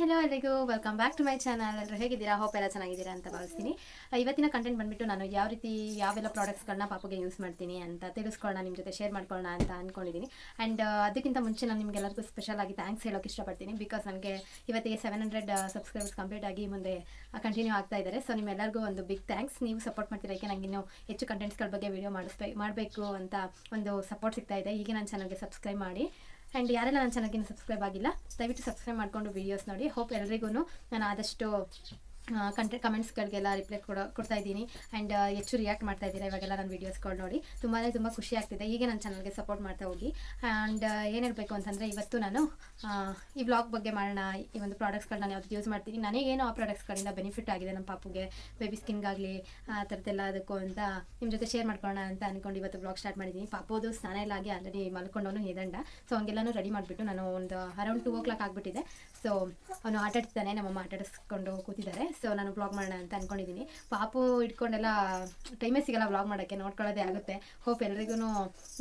Hello ಎಲ್ಲರಿಗೂ welcome back to my channel ಎಲ್ಲರೂ ಹೇಗಿದ್ದೀರಾ? ಹೋಪ್ ಎಲ್ಲ ಚೆನ್ನಾಗಿದ್ದೀರಾ ಅಂತ ಭಾವಿಸ್ತೀನಿ. ಇವತ್ತಿನ ಕಂಟೆಂಟ್ ಬಂದ್ಬಿಟ್ಟು ನಾನು ಯಾವ ರೀತಿ ಯಾವೆಲ್ಲ ಪ್ರಾಡಕ್ಟ್ಸ್ಗಳನ್ನ ಪಾಪಗೆ ಯೂಸ್ ಮಾಡ್ತೀನಿ ಅಂತ ತಿಳಿಸ್ಕೊಳ್ಳೋಣ ನಿಮ್ಮ ಜೊತೆ ಶೇರ್ ಮಾಡ್ಕೊಳ್ಳೋಣ ಅಂತ ಅಂದ್ಕೊಂಡಿದ್ದೀನಿ ಆ್ಯಂಡ್ ಅದಕ್ಕಿಂತ ಮುಂಚೆ ನಾನು ನಿಮಗೆಲ್ಲರಿಗೂ ಸ್ಪೆಷಲ್ ಆಗಿ ಥ್ಯಾಂಕ್ಸ್ ಹೇಳೋಕೆ ಇಷ್ಟಪಡ್ತೀನಿ ಬಿಕಾಸ್ ನನಗೆ ಇವತ್ತಿಗೆ ಸೆವೆನ್ ಹಂಡ್ರೆಡ್ ಸಬ್ಸ್ಕ್ರೈಬರ್ಸ್ ಕಂಪ್ಲೀಟ್ ಆಗಿ ಮುಂದೆ ಕಂಟಿನ್ಯೂ ಆಗ್ತಾ ಇದ್ದಾರೆ. ಸೊ ನಿಮ್ಮೆಲ್ಲರಿಗೂ ಒಂದು ಬಿಗ್ ಥ್ಯಾಂಕ್ಸ್ ನೀವು ಸಪೋರ್ಟ್ ಮಾಡ್ತಿರೋಕ್ಕೆ ನನಗೆ ಇನ್ನೂ ಹೆಚ್ಚು ಕಂಟೆಂಟ್ಸ್ಗಳ ಬಗ್ಗೆ ವಿಡಿಯೋ ಮಾಡಿಸ್ಬೇಕು ಮಾಡಬೇಕು ಅಂತ ಒಂದು ಸಪೋರ್ಟ್ ಸಿಗ್ತಾ ಇದೆ. ಈಗ ನನ್ನ ಚಾನಲ್ಗೆ ಸಬ್ಸ್ಕ್ರೈಬ್ ಮಾಡಿ. ಆ್ಯಂಡ್ ಯಾರೆಲ್ಲ ನನ್ನ ಚೆನ್ನಾಗಿ ಸಬ್ಸ್ಕ್ರೈಬ್ ಆಗಿಲ್ಲ, ದಯವಿಟ್ಟು ಸಬ್ಸ್ಕ್ರೈಬ್ ಮಾಡಿಕೊಂಡು ವೀಡಿಯೋಸ್ ನೋಡಿ. ಹೋಪ್ ಎಲ್ರಿಗೂ ನಾನು ಆದಷ್ಟು ಕಂಟೆಂಟ್ ಕಮೆಂಟ್ಸ್ಗಳಿಗೆಲ್ಲ ರಿಪ್ಲೈ ಕೊಡೋ, ಕೊಡ್ತಾ ಇದ್ದೀನಿ. ಆ್ಯಂಡ್ ಹೆಚ್ಚು ರಿಯಾಕ್ಟ್ ಮಾಡ್ತಾ ಇದ್ದೀರಾ ಇವಾಗೆಲ್ಲ ನನ್ನ ವೀಡಿಯೋಸ್ಗಳು ನೋಡಿ. ತುಂಬಾ ತುಂಬ ಖುಷಿ ಆಗ್ತಿದೆ. ಹೀಗೆ ನನ್ನ ಚಾನಲ್ಗೆ ಸಪೋರ್ಟ್ ಮಾಡ್ತಾ ಹೋಗಿ. ಆ್ಯಂಡ್ ಏನು ಹೇಳಬೇಕು ಅಂತಂದರೆ ಇವತ್ತು ನಾನು ಈ ಬ್ಲಾಗ್ ಬಗ್ಗೆ ಮಾಡೋಣ, ಈ ಒಂದು ಪ್ರಾಡಕ್ಟ್ಸ್ಗಳು ನಾನು ಯಾವ್ದು ಯೂಸ್ ಮಾಡ್ತೀನಿ. ನನಗೇನು ಆ ಪ್ರಾಡಕ್ಟ್ಸ್ಗಳಿಂದ ಬೆನಿಫಿಟ್ ಆಗಿದೆ ನಮ್ಮ ಪಾಪುಗೆ? ಬೇಬಿ ಸ್ಕಿನ್ಗಾಗಲಿ ಆ ಥರದ್ದೆಲ್ಲ ಅದಕ್ಕೂ ಅಂತ ನಿಮ್ಮ ಜೊತೆ ಶೇರ್ ಮಾಡ್ಕೊಳ್ಳೋಣ ಅಂತ ಅಂದ್ಕೊಂಡು ಇವತ್ತು ಬ್ಲಾಗ್ ಸ್ಟಾರ್ಟ್ ಮಾಡಿದ್ದೀನಿ ಪಾಪೋದು ಸ್ನಾನ ಎಲ್ಲ ಆಗಿ ಆಲ್ರೆಡಿ ಮಲ್ಕೊಂಡವನು ಹೇದಂಡ ಸೊ ಹಂಗೆಲ್ಲನೂ ರೆಡಿ ಮಾಡಿಬಿಟ್ಟು ನಾನು ಒಂದು ಅರೌಂಡ್ ಟೂ ಓ ಕ್ಲಾಕ್ ಆಗಿಬಿಟ್ಟಿದೆ. ಸೊ ಅವನು ಆಟಾಡ್ತಿದ್ದಾನೆ. ನಮ್ಮಮ್ಮ ಆಟಾಡಿಸ್ಕೊಂಡು ಕೂತಿದ್ದಾರೆ. ಸೊ ನಾನು ಬ್ಲಾಗ್ ಮಾಡೋಣ ಅಂತ ಅನ್ಕೊಂಡಿದ್ದೀನಿ ಪಾಪು ಇಟ್ಕೊಂಡೆಲ್ಲ ಟೈಮೇ ಸಿಗಲ್ಲ ಬ್ಲಾಗ್ ಮಾಡೋಕ್ಕೆ ನೋಡ್ಕೊಳ್ಳೋದೇ ಆಗುತ್ತೆ. ಹೋಪ್ ಎಲ್ರಿಗೂ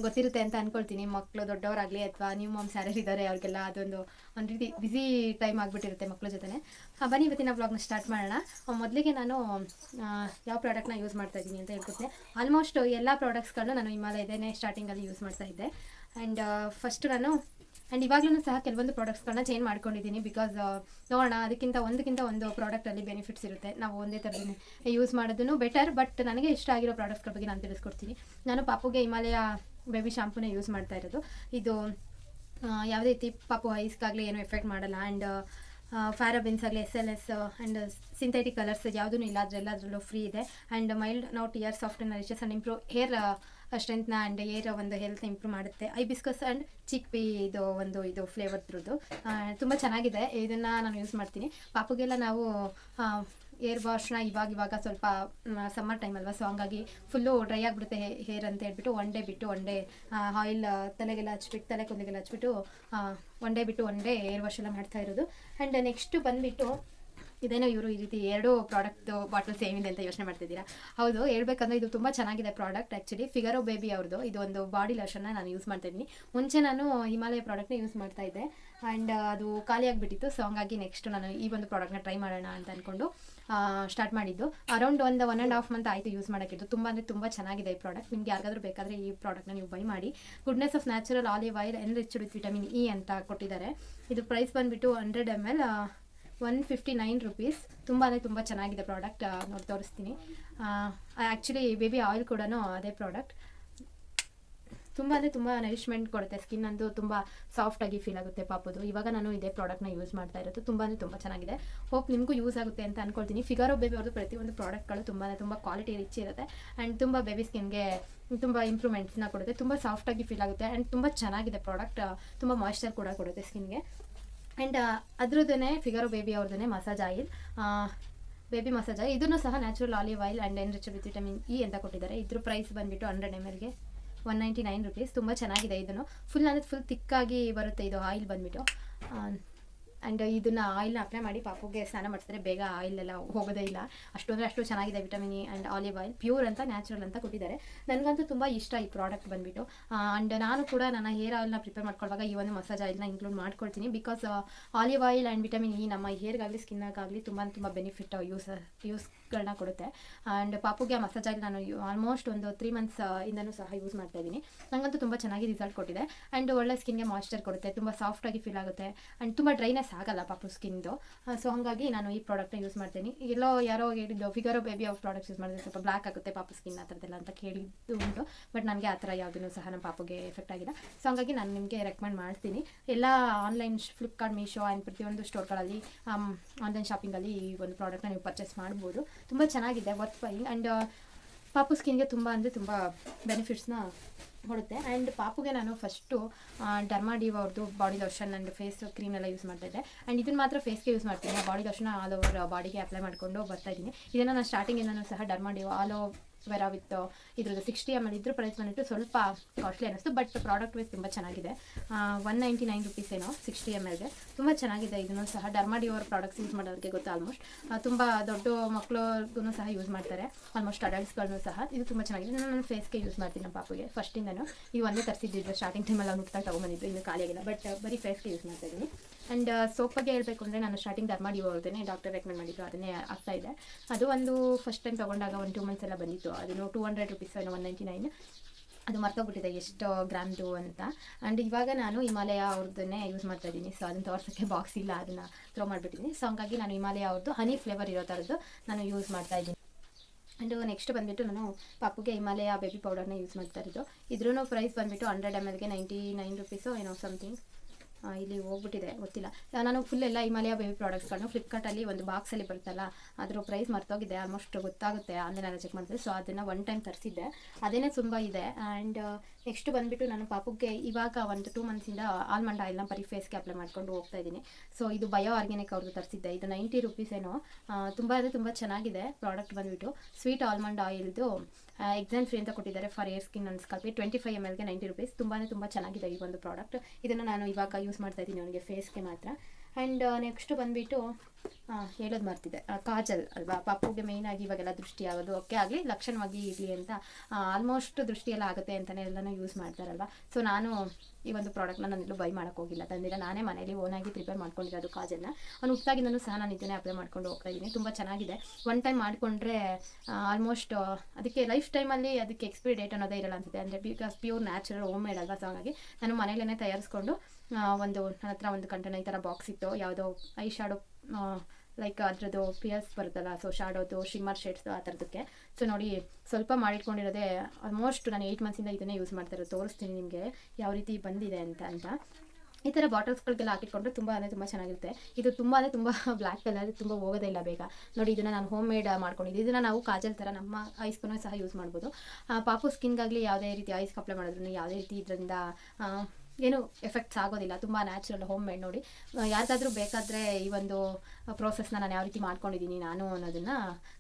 ಗೊತ್ತಿರುತ್ತೆ ಅಂತ ಅನ್ಕೊಳ್ತೀನಿ. ಮಕ್ಕಳು ದೊಡ್ಡವರಾಗಲಿ ಅಥವಾ ನೀವು ಮಾಮ್ಸ್ ಯಾರ್ಯಾರು ಇದ್ದಾರೆ ಅವ್ರಿಗೆಲ್ಲ ಅದೊಂದು ಒಂದು ರೀತಿ ಬ್ಯುಸಿ ಟೈಮ್ ಆಗಿಬಿಟ್ಟಿರುತ್ತೆ ಮಕ್ಕಳ ಜೊತೆ ಬನ್ನಿ ಇವತ್ತಿನ ಬ್ಲಾಗ್ನ ಸ್ಟಾರ್ಟ್ ಮಾಡೋಣ. ಮೊದಲಿಗೆ ನಾನು ಯಾವ ಪ್ರಾಡಕ್ಟ್ನ ಯೂಸ್ ಮಾಡ್ತಾ ಇದ್ದೀನಿ ಅಂತ ಹೇಳ್ಕೊಡ್ತೀನಿ. ಆಲ್ಮೋಸ್ಟ್ ಎಲ್ಲ ಪ್ರಾಡಕ್ಟ್ಸ್ಗಳನ್ನ ನಾನು ಹಿಮಾಲಯದೇ ಸ್ಟಾರ್ಟಿಂಗಲ್ಲಿ ಯೂಸ್ ಮಾಡ್ತಾ ಇದ್ದೆ. ಆ್ಯಂಡ್ ಫಸ್ಟ್ ನಾನು ಆ್ಯಂಡ್ ಇವಾಗಲೂ ಸಹ ಕೆಲವೊಂದು ಪ್ರಾಡಕ್ಟ್ಸ್ಗಳನ್ನ ಚೇಂಜ್ ಮಾಡ್ಕೊಂಡಿದ್ದೀನಿ ಬಿಕಾಸ್ ನೋಡೋಣ, ಅದಕ್ಕಿಂತ ಒಂದಕ್ಕಿಂತ ಒಂದು ಪ್ರಾಡಕ್ಟಲ್ಲಿ ಬೆನಿಫಿಟ್ಸ್ ಇರುತ್ತೆ. ನಾವು ಒಂದೇ ಥರದೇ ಯೂಸ್ ಮಾಡೋದನ್ನು ಬೆಟರ್ ಬಟ್ ನನಗೆ ಇಷ್ಟ ಆಗಿರೋ ಪ್ರಾಡಕ್ಟ್ಸ್ಗಳ ಬಗ್ಗೆ ನಾನು ತಿಳಿಸ್ಕೊಡ್ತೀನಿ. ನಾನು ಪಾಪುಗೆ ಹಿಮಾಲಯ ಬೇಬಿ ಶಾಂಪೂನ ಯೂಸ್ ಮಾಡ್ತಾ ಇರೋದು. ಇದು ಯಾವುದೇ ರೀತಿ ಪಾಪು ಐಸ್ಗಾಗಲಿ ಏನೂ ಎಫೆಕ್ಟ್ ಮಾಡಲ್ಲ. ಆ್ಯಂಡ್ ಫ್ಯಾರಬಿನ್ಸ್ ಆಗಲಿ S L S and synthetic colours ಯಾವುದೂ ಇಲ್ಲ ಅದರೆಲ್ಲದರಲ್ಲೂ ಫ್ರೀ ಇದೆ. And mild not ear soft nourishes and improve hair ಸ್ಟ್ರೆಂತ್ನ and hair ಒಂದು ಹೆಲ್ತ್ ಇಂಪ್ರೂವ್ ಮಾಡುತ್ತೆ. ಐಬಿಸ್ಕಸ್ ಆ್ಯಂಡ್ ಚಿಕ್ ಪಿ ಇದು ಒಂದು ಇದು ಫ್ಲೇವರ್ದ್ರದ್ದು ತುಂಬ ಚೆನ್ನಾಗಿದೆ. ಇದನ್ನು ನಾನು ಯೂಸ್ ಮಾಡ್ತೀನಿ. ಪಾಪುಗೆಲ್ಲ ನಾವು ಏರ್ ವಾಶ್ನ ಇವಾಗ ಇವಾಗ ಸ್ವಲ್ಪ ಸಮ್ಮರ್ ಟೈಮ್ ಅಲ್ವಾ ಸೊ ಹಂಗಾಗಿ ಫುಲ್ಲು ಡ್ರೈ ಆಗಿಬಿಡುತ್ತೆ ಹೇರ್ ಅಂತ ಹೇಳ್ಬಿಟ್ಟು ಒನ್ ಡೇ ಬಿಟ್ಟು ಒನ್ ಡೇ ಆಯಿಲ್ ತಲೆಗೆಲ್ಲ ಹಚ್ಬಿಟ್ಟು, ತಲೆ ಕೂದಲಿಗೆಲ್ಲ ಹಚ್ಬಿಟ್ಟು ಒನ್ ಡೇ ಬಿಟ್ಟು ಒನ್ ಡೇ ಏರ್ ವಾಶ್ ಎಲ್ಲ ಮಾಡ್ತಾ ಇರೋದು. ಆ್ಯಂಡ್ ನೆಕ್ಸ್ಟು ಬಂದುಬಿಟ್ಟು ಇದೇನೋ ಇವರು ಈ ರೀತಿ ಎರಡು ಪ್ರಾಡಕ್ಟ್ ಬಾಟಲ್ ಸೇಮ್ ಇದೆ ಅಂತ ಯೋಚನೆ ಮಾಡ್ತಿದ್ದೀರಾ? ಹೌದು, ಹೇಳ್ಬೇಕಂದ್ರೆ ಇದು ತುಂಬ ಚೆನ್ನಾಗಿದೆ ಪ್ರಾಡಕ್ಟ್ ಆ್ಯಕ್ಚುಲಿ ಫಿಗರೋ ಬೇಬಿ ಅವ್ರದ್ದು ಇದು ಒಂದು ಬಾಡಿ ಲೋಷನ್ನ ನಾನು ಯೂಸ್ ಮಾಡ್ತಾ ಇದ್ದೀನಿ ಮುಂಚೆ ನಾನು ಹಿಮಾಲಯ ಪ್ರಾಡಕ್ಟ್ನ ಯೂಸ್ ಮಾಡ್ತಾ ಇದ್ದೆ. ಆ್ಯಂಡ್ ಅದು ಖಾಲಿ ಆಗಿಬಿಟ್ಟಿತ್ತು ಸೊ ಹಂಗಾಗಿ ನೆಕ್ಸ್ಟ್ ನಾನು ಈ ಒಂದು ಪ್ರಾಡಕ್ಟ್ನ ಟ್ರೈ ಮಾಡೋಣ ಅಂತ ಅಂದ್ಕೊಂಡು ಸ್ಟಾರ್ಟ್ ಮಾಡಿದ್ದು. ಅರೌಂಡ್ ಒಂದು ಒನ್ ಆ್ಯಂಡ್ ಹಾಫ್ ಮಂತ್ ಆಯಿತು ಯೂಸ್ ಮಾಡೋಕ್ಕಿದ್ದು. ತುಂಬ ಅಂದರೆ ತುಂಬ ಚೆನ್ನಾಗಿದೆ ಈ ಪ್ರಾಡಕ್ಟ್ ನಿಮ್ಗೆ ಯಾರಿಗಾದ್ರೂ ಬೇಕಾದರೆ ಈ ಪ್ರಾಡಕ್ಟ್ನ ನೀವು ಬೈ ಮಾಡಿ. Goodness of natural olive oil enriched with vitamin E ಅಂತ ಕೊಟ್ಟಿದ್ದಾರೆ. ಇದು ಪ್ರೈಸ್ ಬಂದುಬಿಟ್ಟು hundred M L one fifty nine rupees ತುಂಬ ಅಂದರೆ ತುಂಬ ಚೆನ್ನಾಗಿದೆ ಪ್ರಾಡಕ್ಟ್ ನೋಡಿ ತೋರಿಸ್ತೀನಿ. ಆ್ಯಕ್ಚುಲಿ ಬೇಬಿ ಆಯಿಲ್ ಕೂಡ ಅದೇ ಪ್ರಾಡಕ್ಟ್ ತುಂಬ ಅಂದರೆ ತುಂಬ ನರಿಶ್ಮೆಂಟ್ ಕೊಡುತ್ತೆ. ಸ್ಕಿನ್ ಅಂದು ತುಂಬ ಸಾಫ್ಟಾಗಿ ಫೀಲ್ ಆಗುತ್ತೆ ಪಾಪದು. ಇವಾಗ ನಾನು ಇದೇ ಪ್ರಾಡಕ್ಟ್ನ ಯೂಸ್ ಮಾಡ್ತಾ ಇರೋದು. ತುಂಬ ಅಂದರೆ ತುಂಬ ಚೆನ್ನಾಗಿದೆ. ಹೋಪ್ ನಿಮಗೂ ಯೂಸ್ ಆಗುತ್ತೆ ಅಂತ ಅನ್ಕೊಳ್ತೀನಿ. ಫಿಗರೋ ಬೇಬಿ ಅವ್ರದ್ದು ಪ್ರತಿಯೊಂದು ಪ್ರಾಡಕ್ಟ್ಗಳು ತುಂಬ ತುಂಬ ಕ್ವಾಲಿಟಿ ರಿಚ್ ಇರುತ್ತೆ. ಆ್ಯಂಡ್ ತುಂಬ ಬೇಬಿ ಸ್ಕಿನ್ಗೆ ತುಂಬ ಇಂಪ್ರೂವ್ಮೆಂಟ್ಸ್ನ ಕೊಡುತ್ತೆ. ತುಂಬ ಸಾಫ್ಟಾಗಿ ಫೀಲ್ ಆಗುತ್ತೆ. ಆ್ಯಂಡ್ ತುಂಬ ಚೆನ್ನಾಗಿದೆ ಪ್ರಾಡಕ್ಟ್ ತುಂಬ ಮಾಯ್ಶ್ಚರ್ ಕೂಡ ಕೊಡುತ್ತೆ ಸ್ಕಿನ್ಗೆ ಆ್ಯಂಡ್ ಅದ್ರದ್ದೇ ಫಿಗರೋ ಬೇಬಿ ಅವ್ರದ್ದೇ massage oil baby massage oil ಇದನ್ನು ಸಹ natural olive oil and enrich with vitamin E ಅಂತ ಕೊಟ್ಟಿದ್ದಾರೆ. ಇದ್ರ ಪ್ರೈಸ್ ಬಂದುಬಿಟ್ಟು ಹಂಡ್ರೆಡ್ ಎಂ ಎಲ್ಗೆ ಒನ್ ನೈಂಟಿ ನೈನ್ ರುಪೀಸ್ ತುಂಬ ಚೆನ್ನಾಗಿದೆ ಇದನ್ನು. ಫುಲ್ ಅಂದರೆ ಫುಲ್ ತಿಕ್ಕಾಗಿ ಬರುತ್ತೆ ಇದು ಆಯಿಲ್ ಬಂದುಬಿಟ್ಟು. ಆ್ಯಂಡ್ ಇದನ್ನು ಆಯಿಲ್ನ ಅಪ್ಲೈ ಮಾಡಿ ಪಾಪುಗೆ ಸ್ನಾನ ಮಾಡಿಸಿದ್ರೆ ಬೇಗ ಆಯಿಲ್ ಎಲ್ಲ ಹೋಗೋದೇ ಇಲ್ಲ. ಅಷ್ಟು ಅಂದರೆ ಅಷ್ಟು ಚೆನ್ನಾಗಿದೆ vitamin E and olive oil pure ಅಂತ ನ್ಯಾಚುರಲ್ ಅಂತ ಕೊಟ್ಟಿದ್ದಾರೆ. ನನಗಂತೂ ತುಂಬ ಇಷ್ಟ ಈ ಪ್ರಾಡಕ್ಟ್ ಬಂದುಬಿಟ್ಟು. ಆ್ಯಂಡ್ ನಾನು ಕೂಡ ನನ್ನ ಹೇರ್ ಆಯಿಲ್ನ ಪ್ರಿಪೇರ್ ಮಾಡ್ಕೊಳ್ಳುವಾಗ ಈ ಒಂದು ಮಸಾಜ್ ಆಯಿಲ್ನ ಇನ್ಕ್ಲೂಡ್ ಮಾಡ್ಕೊಳ್ತೀನಿ. Because olive oil and vitamin E ನಮ್ಮ ಹೇರ್ಗಾಗಲಿ ಸ್ಕಿನ್ನಾಗಲಿ ತುಂಬ ತುಂಬ ಬೆನಿಫಿಟ್ ಯೂಸ್ ಯೂಸ್ಗಳನ್ನ ಕೊಡುತ್ತೆ. ಆ್ಯಂಡ್ ಪಾಪುಗೆ ಆ ಮಸಾಜ್ ಆಯಿಲ್ ನಾನು ಆಲ್ಮೋಸ್ಟ್ ಒಂದು ತ್ರೀ ಮಂತ್ಸ್ ಇಂದನೂ ಸಹ ಯೂಸ್ ಮಾಡ್ತಾ ಇದ್ದೀನಿ. ನನಗಂತೂ ತುಂಬ ಚೆನ್ನಾಗಿ ರಿಸಲ್ಟ್ ಕೊಟ್ಟಿದೆ. ಆ್ಯಂಡ್ ಒಳ್ಳೆ ಸ್ಕಿನ್ಗೆ ಮಾಯ್ಚರ್ ಕೊಡುತ್ತೆ. ತುಂಬ ಸಾಫ್ಟಾಗಿ ಫೀಲ್ ಆಗುತ್ತೆ. ಆ್ಯಂಡ್ ತುಂಬ ಡ್ರೈನೆಸ್ ಆಗಲ್ಲ ಪಾಪು ಸ್ಕಿನ್ದು. ಸೊ ಹಾಗಾಗಿ ನಾನು ಈ ಪ್ರಾಡಕ್ಟ್ನ ಯೂಸ್ ಮಾಡ್ತೀನಿ. ಎಲ್ಲೋ ಯಾರೋ ಹೇಳಿದ್ದು Figaro baby of products use ಮಾಡಿದ್ರೆ ಸ್ವಲ್ಪ ಬ್ಲ್ಯಾಕ್ ಆಗುತ್ತೆ ಪಾಪು ಸ್ಕಿನ್ ಆ ಥರದ್ದೆಲ್ಲ ಅಂತ ಕೇಳಿದ್ದು ಉಂಟು. ಬಟ್ ನನಗೆ ಆ ಥರ ಯಾವುದೂ ಸಹ ನಮ್ಮ ಪಾಪುಗೆ ಎಫೆಕ್ಟ್ ಆಗಿಲ್ಲ. ಸೊ ಹಾಗಾಗಿ ನಾನು ನಿಮಗೆ ರೆಕಮೆಂಡ್ ಮಾಡ್ತೀನಿ. ಎಲ್ಲ ಆನ್ಲೈನ್ ಫ್ಲಿಪ್ಕಾರ್ಟ್ ಮೀಶೋ ಆ್ಯಂಡ್ ಪ್ರತಿಯೊಂದು ಸ್ಟೋರ್ಗಳಲ್ಲಿ ಆನ್ಲೈನ್ ಶಾಪಿಂಗಲ್ಲಿ ಈ ಒಂದು ಪ್ರಾಡಕ್ಟ್ನ ನೀವು ಪರ್ಚೇಸ್ ಮಾಡ್ಬೋದು. ತುಂಬ ಚೆನ್ನಾಗಿದೆ ವರ್ತ್ ಬೈಯಿಂಗ್ ಆ್ಯಂಡ್ ಪಾಪು ಸ್ಕಿನ್ಗೆ ತುಂಬ ಅಂದರೆ ತುಂಬ ಬೆನಿಫಿಟ್ಸ್ನ ಕೊಡುತ್ತೆ. ಆ್ಯಂಡ್ ಪಾಪುಗೆ ನಾನು ಫಸ್ಟು ಡರ್ಮಾಡಿವ್ ಅವ್ರದ್ದು body lotion and face cream ಎಲ್ಲ ಯೂಸ್ ಮಾಡ್ತಾ ಇದ್ದೆ. ಆ್ಯಂಡ್ ಇದನ್ನು ಮಾತ್ರ ಫೇಸ್ಗೆ ಯೂಸ್ ಮಾಡ್ತೀನಿ. ಬಾಡಿ ಲೋಷನ್ ಆಲ್ ಓವರ್ ಬಾಡಿಗೆ ಅಪ್ಲೈ ಮಾಡಿಕೊಂಡು ಬರ್ತಾ ಇದ್ದೀನಿ. ಇದನ್ನು ನಾನು ಸ್ಟಾರ್ಟಿಂಗಿಂದನೂ ಸಹ ಡರ್ಮಾಡಿವ್ ಆಲ್ ವೆರಾ ವಿತ್ ಇದ್ರದ್ದು ಸಿಕ್ಸ್ಟಿ ಎಂ ಎಲ್ ಇದ್ರ ಪ್ರೈಸ್ ಬಂದ್ಬಿಟ್ಟು ಸ್ವಲ್ಪ ಕಾಸ್ಟ್ಲಿ ಅನ್ನಿಸ್ತು ಬಟ್ ಪ್ರಾಡಕ್ಟ್ ವೈಸ್ ತುಂಬ ಚೆನ್ನಾಗಿದೆ. ಒನ್ ನೈಂಟಿ ನೈನ್ ರುಪೀಸ್ ಏನೋ ಸಿಕ್ಸ್ಟಿ ಎಂ ಎಲ್ಗೆ ತುಂಬ ಚೆನ್ನಾಗಿದೆ, ಇದನ್ನು ಸಹ ಡರ್ಮಾಡಿಯೋರ್ ಪ್ರಾಡಕ್ಟ್ಸ್ ಯೂಸ್ ಮಾಡೋರಿಗೆ ಗೊತ್ತು ಆಲ್ಮೋಸ್ಟ್ ತುಂಬ ದೊಡ್ಡ ಮಕ್ಕಳಿಗೂ ಸಹ ಯೂಸ್ ಮಾಡ್ತಾರೆ ಆಲ್ಮೋಸ್ಟ್ ಅಡಲ್ಟ್ಸ್ಗಳನ್ನು ಸಹ. ಇದು ತುಂಬ ಚೆನ್ನಾಗಿದೆ. ನಾನು ನಾನು ಫೇಸ್ಗೆ ಯೂಸ್ ಮಾಡ್ತೀನಿ ನಮ್ಮ ಪಾಪುಗೆ ಫಸ್ಟಿಂದನೂ ಈ ಒಂದೇ ತರಿಸಿದ್ದು ಸ್ಟಾರ್ಟಿಂಗ್ ಟೈಮಲ್ಲಿ ಅವ್ನು ಹುಟ್ಟಾಗ ತೊಗೊಂಬಂದಿದ್ದು ಇನ್ನು ಖಾಲಿಯಾಗಿಲ್ಲ ಬಟ್ ಬರೀ ಫೇಸ್ಗೆ ಯೂಸ್ ಮಾಡ್ತಾ ಇದ್ದೀನಿ. ಆ್ಯಂಡ್ ಸೋಪ್ ಬಗ್ಗೆ ಹೇಳಬೇಕು ಅಂದರೆ ನಾನು ಸ್ಟಾರ್ಟಿಂಗ್ ಧರ್ಮಾಡಿ ಅವ್ರದ್ದೇ ಡಾಕ್ಟರ್ ರೆಕಮೆಂಡ್ ಮಾಡಿದ್ದು, ಅದನ್ನೇ ಆಗ್ತಾ ಇದೆ. ಅದು ಒಂದು ಫಸ್ಟ್ ಟೈಮ್ ತೊಗೊಂಡಾಗ ಒಂದು ಟೂ ಮಂತ್ಸ್ ಎಲ್ಲ ಬಂದಿತ್ತು. ಅದನ್ನು ಟೂ ಹಂಡ್ರೆಡ್ ರುಪೀಸ್ ಏನೋ ಒನ್ ನೈಂಟಿ ನೈನ್ ಅದು ಮರ್ತೋಗ್ಬಿಟ್ಟಿದೆ, ಎಷ್ಟು ಗ್ರಾಮ್ದು ಅಂತ. ಆ್ಯಂಡ್ ಇವಾಗ ನಾನು ಹಿಮಾಲಯ ಅವ್ರದ್ದನ್ನೇ ಯೂಸ್ ಮಾಡ್ತಾ ಇದ್ದೀನಿ. ಸೊ ಅದನ್ನು ತೋರ್ಸೋಕ್ಕೆ ಬಾಕ್ಸ್ ಇಲ್ಲ, ಅದನ್ನು ಥ್ರೋ ಮಾಡಿಬಿಟ್ಟಿದ್ದೀನಿ. ಸೊ ಹಂಗಾಗಿ ನಾನು ಹಿಮಾಲಯ ಅವ್ರದ್ದು ಹನಿ ಫ್ಲೇವರ್ ಇರೋ ಥರದ್ದು ನಾನು ಯೂಸ್ ಮಾಡ್ತಾ ಇದ್ದೀನಿ. ಆ್ಯಂಡ್ ನೆಕ್ಸ್ಟ್ ಬಂದುಬಿಟ್ಟು ನಾನು ಪಾಪುಗೆ ಹಿಮಾಲಯ ಬೇಬಿ ಪೌಡರ್ನ ಯೂಸ್ ಮಾಡ್ತಾ ಇರೋದು. ಇದ್ರೂ ಪ್ರೈಸ್ ಬಂದುಬಿಟ್ಟು ಹಂಡ್ರೆಡ್ ಎಂ ಎಲ್ಗೆ ನೈಂಟಿ ನೈನ್ ರುಪೀಸು ಏನೋ ಸಮಥಿಂಗ್ ಇಲ್ಲಿ ಹೋಗ್ಬಿಟ್ಟಿದೆ, ಗೊತ್ತಿಲ್ಲ. ನಾನು ಫುಲ್ ಎಲ್ಲ ಹಿಮಾಲಯ ಬೇಬಿ ಪ್ರಾಡಕ್ಟ್ಸ್ಗಳನ್ನ ಫ್ಲಿಪ್ಕಾರ್ಟಲ್ಲಿ ಒಂದು ಬಾಕ್ಸಲ್ಲಿ ಬರುತ್ತಲ್ಲ, ಅದ್ರ ಪ್ರೈಸ್ ಮರ್ತೋಗಿದೆ ಆಲ್ಮೋಸ್ಟ್ ಗೊತ್ತಾಗುತ್ತೆ ನಾನು ಚೆಕ್ ಮಾಡಿದ್ರೆ. ಸೊ ಅದನ್ನು ಒನ್ ಟೈಮ್ ತರಿಸಿದ್ದೆ. ಅದೇನೇ ತುಂಬ ಇದೆ. ಆ್ಯಂಡ್ ನೆಕ್ಸ್ಟ್ ಬಂದುಬಿಟ್ಟು ನಾನು ಪಾಪುಗೆ ಇವಾಗ ಒಂದು ಟೂ ಮಂತ್ಸಿಂದ ಆಲ್ಮಂಡ್ ಆಯಿಲ್ನ ಬರೀ ಫೇಸ್ಗೆ ಅಪ್ಲೈ ಮಾಡ್ಕೊಂಡು ಹೋಗ್ತಾ ಇದ್ದೀನಿ. ಸೊ ಇದು ಬಯೋ ಆರ್ಗ್ಯಾನಿಕ್ ಅವ್ರದ್ದು ತರಿಸಿದ್ದೆ. ಇದು ನೈಂಟಿ ರುಪೀಸ್ ಏನೋ. ತುಂಬ ಅಂದರೆ ತುಂಬ ಚೆನ್ನಾಗಿದೆ ಪ್ರಾಡಕ್ಟ್ ಬಂದುಬಿಟ್ಟು. ಸ್ವೀಟ್ ಆಲ್ಮಂಡ್ ಆಯಿಲ್ದು ಎಕ್ಸಾಮ್ ಫ್ರೀ ಅಂತ ಕೊಟ್ಟಿದ್ದಾರೆ ಫಾರ್ ಏರ್ ಸ್ಕಿನ್ ಅಂಡ್ ಸ್ಕಲ್ಪಿ ಟ್ವೆಂಟಿ ಫೈವ್ ಎಂ ಎಲ್ಗೆ ನೈಂಟಿ ರುಪೀಸ್ ತುಂಬಾ ತುಂಬ ಚೆನ್ನಾಗಿದೆ ಈ ಒಂದು ಪ್ರಾಡಕ್ಟ್ ಇದನ್ನು ನಾನು ಇವಾಗ ಯೂಸ್ ಮಾಡ್ತಾ ಇದ್ದೀನಿ ಅವನಿಗೆ ಫೇಸ್ಗೆ ಮಾತ್ರ. ಆ್ಯಂಡ್ ನೆಕ್ಸ್ಟ್ ಬಂದುಬಿಟ್ಟು ಹೇಳೋದು ಮಾಡ್ತಿದ್ದೆ ಕಾಜಲ್ ಅಲ್ವಾ? ಪಾಪುಗೆ ಮೇಯ್ನಾಗಿ ಇವಾಗೆಲ್ಲ ದೃಷ್ಟಿ ಆಗೋದು ಓಕೆ ಆಗಲಿ, ಲಕ್ಷಣವಾಗಿ ಇರಲಿ ಅಂತ. ಆಲ್ಮೋಸ್ಟ್ ದೃಷ್ಟಿ ಎಲ್ಲ ಆಗುತ್ತೆ ಅಂತಲೇ ಎಲ್ಲನೂ ಯೂಸ್ ಮಾಡ್ತಾರಲ್ವ? ಸೊ ನಾನು ಈ ಒಂದು ಪ್ರಾಡಕ್ಟ್ನ ನಾನು ಬೈ ಹೋಗಿಲ್ಲ. ತಂದಿಲ್ಲ ನಾನೇ ಮನೇಲಿ ಓನಾಗಿ ಪ್ರಿಪೇರ್ ಮಾಡ್ಕೊಂಡಿರೋದು ಕಾಜಲ್ನ. ಅವ್ನು ನಾನು ಸಹ ನಾನು ಇದನ್ನೇ ಅಪ್ಲೈ ಮಾಡ್ಕೊಂಡು ಹೋಗ್ತಾ ಇದ್ದೀನಿ. ತುಂಬ ಚೆನ್ನಾಗಿದೆ. ಒನ್ ಟೈಮ್ ಮಾಡಿಕೊಂಡ್ರೆ ಆಲ್ಮೋಸ್ಟ್ ಅದಕ್ಕೆ ಲೈಫ್ ಟೈಮಲ್ಲಿ ಅದಕ್ಕೆ ಎಕ್ಸ್ಪೈರಿ ಡೇಟ್ ಅನ್ನೋದೇ ಇರಲ್ಲ ಅಂತಿದೆ. ಅಂದರೆ because pure natural home made ಅಲ್ವಾ ಸೊ ಹಾಗಾಗಿ ನಾನು ಮನೇಲೇ ತಯಾರಿಸ್ಕೊಂಡು ಒಂದು ನನ್ನ ಹತ್ರ ಒಂದು ಕಂಟೈನರ್ ಈ ಥರ ಬಾಕ್ಸ್ ಇತ್ತು. ಯಾವುದೋ ಐ ಶಾಡೋ ಲೈಕ್ ಅದರದ್ದು ಪಿಯರ್ಸ್ ಬರುತ್ತಲ್ಲ ಸೊ ಶಾಡೋದು ಶಿಮ್ಮರ್ ಶೇಡ್ಸ್ ಆ ಥರದಕ್ಕೆ ಸೊ ನೋಡಿ, ಸ್ವಲ್ಪ ಮಾಡಿಟ್ಕೊಂಡಿರೋದೇ ಆಲ್ಮೋಸ್ಟ್ ನಾನು ಏಯ್ಟ್ ಮಂತ್ಸಿಂದ ಇದನ್ನೇ ಯೂಸ್ ಮಾಡ್ತಾ ಇರೋದು. ತೋರಿಸ್ತೀನಿ ನಿಮಗೆ ಯಾವ ರೀತಿ ಬಂದಿದೆ ಅಂತ ಅಂತ. ಈ ಥರ ಬಾಟಲ್ಸ್ಗಳಿಗೆಲ್ಲ ಹಾಕಿಟ್ಕೊಂಡ್ರೆ ತುಂಬ ಅಂದರೆ ತುಂಬ ಚೆನ್ನಾಗಿರುತ್ತೆ. ಇದು ತುಂಬ ಅಂದರೆ ತುಂಬ ಬ್ಲ್ಯಾಕ್ ಕಲರ್ ತುಂಬ ಹೋಗೋದೇ ಇಲ್ಲ ಬೇಗ. ನೋಡಿ, ಇದನ್ನು ನಾನು ಹೋಮ್ ಮೇಡ್ ಮಾಡ್ಕೊಂಡಿದ್ದು. ಇದನ್ನು ನಾವು ಕಾಜಲ್ ಥರ ನಮ್ಮ ಐಸ್ಗೂ ಸಹ ಯೂಸ್ ಮಾಡ್ಬೋದು. ಪಾಪು ಸ್ಕಿನ್ಗಾಗಲಿ ಯಾವುದೇ ರೀತಿ ಐಸ್ ಅಪ್ಲೈ ಮಾಡಿದ್ರು, ಯಾವುದೇ ರೀತಿ ಇದರಿಂದ ಏನು ಎಫೆಕ್ಟ್ಸ್ ಆಗೋದಿಲ್ಲ. ತುಂಬ ನ್ಯಾಚುರಲ್ ಹೋಮ್ ಮೇಡ್ ನೋಡಿ ಯಾರಿಗಾದರೂ ಬೇಕಾದರೆ ಈ ಒಂದು ಪ್ರೋಸೆಸ್ನ ನಾನು ಯಾವ ರೀತಿ ಮಾಡ್ಕೊಂಡಿದ್ದೀನಿ ನಾನು ಅನ್ನೋದನ್ನು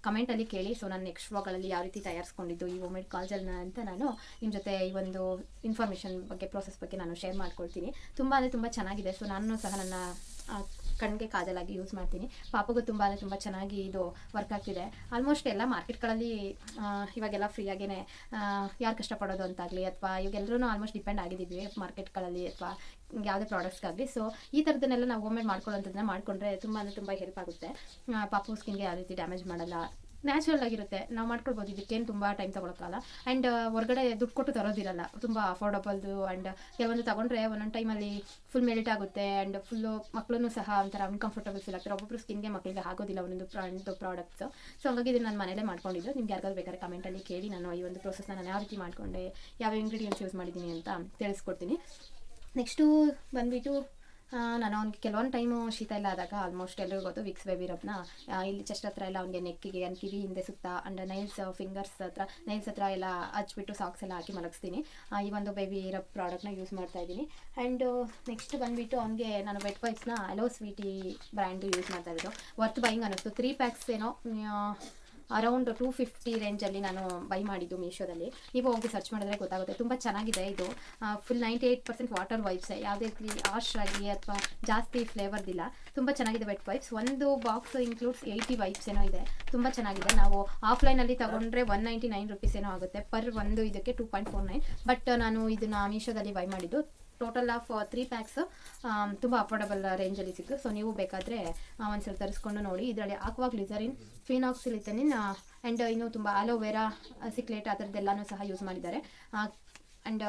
ಕಮೆಂಟಲ್ಲಿ ಕೇಳಿ. ಸೊ ನಾನು ನೆಕ್ಸ್ಟ್ ವಾಗಳಲ್ಲಿ ಯಾವ ರೀತಿ ತಯಾರಿಸ್ಕೊಂಡಿದ್ದು ಈ ಹೋಮ್ ಮೇಡ್ ಕಾಲೇಜಲ್ಲಿ ಅಂತ ನಾನು ನಿಮ್ಮ ಜೊತೆ ಈ ಒಂದು ಇನ್ಫಾರ್ಮೇಷನ್ ಬಗ್ಗೆ ಪ್ರೋಸೆಸ್ ಬಗ್ಗೆ ನಾನು ಶೇರ್ ಮಾಡ್ಕೊಳ್ತೀನಿ. ತುಂಬ ಅಂದರೆ ತುಂಬ ಚೆನ್ನಾಗಿದೆ. ಸೊ ನಾನು ಸಹ ನನ್ನ ಕಣ್ಣಿಗೆ ಕಾಜಲಾಗಿ ಯೂಸ್ ಮಾಡ್ತೀನಿ. ಪಾಪಗೂ ತುಂಬ ಅಂದರೆ ತುಂಬ ಚೆನ್ನಾಗಿ ಇದು ವರ್ಕ್ ಆಗ್ತಿದೆ. ಆಲ್ಮೋಸ್ಟ್ ಎಲ್ಲ ಮಾರ್ಕೆಟ್ಗಳಲ್ಲಿ ಇವಾಗೆಲ್ಲ ಫ್ರೀಯಾಗೇ ಯಾರು ಕಷ್ಟಪಡೋದು ಅಂತಾಗಲಿ ಅಥವಾ ಇವಾಗೆಲ್ಲರೂ ಆಲ್ಮೋಸ್ಟ್ ಡಿಪೆಂಡ್ ಆಗಿದ್ದೀವಿ ಮಾರ್ಕೆಟ್ಗಳಲ್ಲಿ ಅಥವಾ ಯಾವುದೇ ಪ್ರಾಡಕ್ಟ್ಸ್ಗಾಗಲಿ ಸೊ ಈ ಥರದನ್ನೆಲ್ಲ ನಾವು ಹೋಮ್ಮೇಡ್ ಮಾಡ್ಕೊಳ್ಳೋಂಥದ್ದನ್ನ ಮಾಡಿಕೊಂಡ್ರೆ ತುಂಬ ಅಂದರೆ ತುಂಬ ಹೆಲ್ಪ್ ಆಗುತ್ತೆ. ಪಾಪು ಸ್ಕಿನ್ಗೆ ಯಾವ ರೀತಿ ಡ್ಯಾಮೇಜ್ ಮಾಡಲ್ಲ. ನ್ಯಾಚುರಲ್ ಆಗಿರುತ್ತೆ. ನಾವು ಮಾಡ್ಕೊಳ್ಬೋದು. ಇದಕ್ಕೇನು ತುಂಬ ಟೈಮ್ ತೊಗೊಳಕ್ಕಲ್ಲ ಆ್ಯಂಡ್ ಹೊರಗಡೆ ದುಡ್ಡು ಕೊಟ್ಟು ತರೋದಿರಲ್ಲ. ತುಂಬ ಅಫೋರ್ಡಬಲ್ದು ಆ್ಯಂಡ್ ಕೆಲವೊಂದು ತೊಗೊಂಡ್ರೆ ಒಂದೊಂದು ಟೈಮಲ್ಲಿ ಫುಲ್ ಮೆಲಿಟ್ ಆಗುತ್ತೆ. ಆ್ಯಂಡ್ ಫುಲ್ಲು ಮಕ್ಕಳೂ ಸಹ ಒಂಥರ ಅನ್ಕಂಫರ್ಟಬಲ್ ಫೀಲ್ ಆಗ್ತಾರೆ. ಒಬ್ಬೊಬ್ಬರು ಸ್ಕಿನ್ಗೆ ಮಕ್ಕಳಿಗೆ ಆಗೋದಿಲ್ಲ ಒಂದೊಂದು ಪ್ರಾಂಡ್ ಪ್ರಾಡಕ್ಟ್ಸು ಸೊ ಹಾಗಾಗಿ ಇದನ್ನು ನಾನು ಮನೇಲೇ ಮಾಡ್ಕೊಂಡಿದ್ದು. ನಿಮ್ಗೆ ಯಾರಿಗಾದ್ರು ಬೇಕಾದ್ರೆ ಕಮೆಂಟಲ್ಲಿ ಕೇಳಿ ನಾನು ಈ ಒಂದು ಪ್ರೊಸೆಸ್ನ ನಾನು ಯಾವ ರೀತಿ ಮಾಡಿಕೊಂಡೆ, ಯಾವ ಇಂಗ್ರೀಡಿಯೆಂಟ್ಸ್ ಯೂಸ್ ಮಾಡಿದ್ದೀನಿ ಅಂತ ತಿಳಿಸ್ಕೊಡ್ತೀನಿ. ನೆಕ್ಸ್ಟು ಬಂದುಬಿಟ್ಟು ನಾನು ಅವ್ನಿಗೆ ಕೆಲವೊಂದು ಟೈಮು ಶೀತ ಎಲ್ಲ ಆದಾಗ ಆಲ್ಮೋಸ್ಟ್ ಎಲ್ಲರಿಗೂ ಗೊತ್ತು ವಿಕ್ಸ್ ಬೇಬಿ ರಬ್ನ. ಇಲ್ಲಿ ಚೆಸ್ಟ್ ಹತ್ರ ಎಲ್ಲ ಅವ್ನಿಗೆ ನೆಕ್ಕಿಗೆ ಅಂಡ್ ಕಿವಿ ಹಿಂದೆ ಸುತ್ತ ಅಂಡ್ ನೈಲ್ಸ್ ಫಿಂಗರ್ಸ್ ಹತ್ರ ನೈಲ್ಸ್ ಹತ್ರ ಎಲ್ಲ ಹಚ್ಬಿಟ್ಟು ಸಾಕ್ಸ್ ಎಲ್ಲ ಹಾಕಿ ಮಲಗಿಸ್ತೀನಿ. ಈ ಒಂದು ಬೇಬಿ ರಬ್ ಪ್ರಾಡಕ್ಟ್ನ ಯೂಸ್ ಮಾಡ್ತಾ ಇದ್ದೀನಿ. ಆ್ಯಂಡ್ ನೆಕ್ಸ್ಟ್ ಬಂದುಬಿಟ್ಟು ಅವ್ನಿಗೆ ನಾನು ವೆಟ್ ವೈಪ್ಸ್ನ ಅಲೋ ಸ್ವೀಟಿ ಬ್ರ್ಯಾಂಡು ಯೂಸ್ ಮಾಡ್ತಾ ಇರೋದು. ವರ್ತ್ ಬೈಯಿಂಗ್ ಅನ್ನಿಸ್ತು. ತ್ರೀ ಪ್ಯಾಕ್ಸ್ ಏನೋ ಅರೌಂಡ್ ಟೂ ಫಿಫ್ಟಿ ರೇಂಜಲ್ಲಿ ನಾನು ಬೈ ಮಾಡಿದ್ದು ಮೀಶೋದಲ್ಲಿ ನೀವು ಹೋಗಿ ಸರ್ಚ್ ಮಾಡಿದ್ರೆ ಗೊತ್ತಾಗುತ್ತೆ. ತುಂಬ ಚೆನ್ನಾಗಿದೆ ಇದು. Full ninety eight percent water wipes ಯಾವುದೇ ರೀತಿ ಆಶ್ ಆಗಿ ಅಥವಾ ಜಾಸ್ತಿ ಫ್ಲೇವರ್ದಿಲ್ಲ ತುಂಬ ಚೆನ್ನಾಗಿದೆ ವೆಟ್ ವೈಪ್ಸ್ ಒಂದು ಬಾಕ್ಸ್ ಇನ್ಕ್ಲೂಡ್ಸ್ ಏಯ್ಟಿ ವೈಪ್ಸ್ ಏನೋ ಇದೆ. ತುಂಬ ಚೆನ್ನಾಗಿದೆ. ನಾವು ಆಫ್ಲೈನಲ್ಲಿ ತಗೊಂಡ್ರೆ ಒನ್ ನೈಂಟಿ ನೈನ್ ರುಪೀಸ್ ಏನೋ ಆಗುತ್ತೆ. ಪರ್ ಒಂದು ಇದಕ್ಕೆ two point four nine but ನಾನು ಇದನ್ನು ಮೀಶೋದಲ್ಲಿ ಬೈ ಮಾಡಿದ್ದು ಟೋಟಲ್ ಆಫ್ ತ್ರೀ ಪ್ಯಾಕ್ಸ್ ತುಂಬ ಅಫೋರ್ಡಬಲ್ ರೇಂಜಲ್ಲಿ ಸಿಕ್ತು ಸೊ ನೀವು ಬೇಕಾದರೆ ಒಂದ್ಸಲ ತರಿಸ್ಕೊಂಡು ನೋಡಿ. ಇದರಲ್ಲಿ ಆಕ್ವಾ ಗ್ಲಿಸರಿನ್ ಫಿನಾಕ್ಸಿಲಿಥನಿನ್ ಆ್ಯಂಡ್ ಇನ್ನು ತುಂಬ ಅಲೋವೆರಾ ಸಿಕ್ಲೇಟ್ ಆ ಥರದ್ದೆಲ್ಲನೂ ಸಹ ಯೂಸ್ ಮಾಡಿದ್ದಾರೆ. ಆ್ಯಂಡ್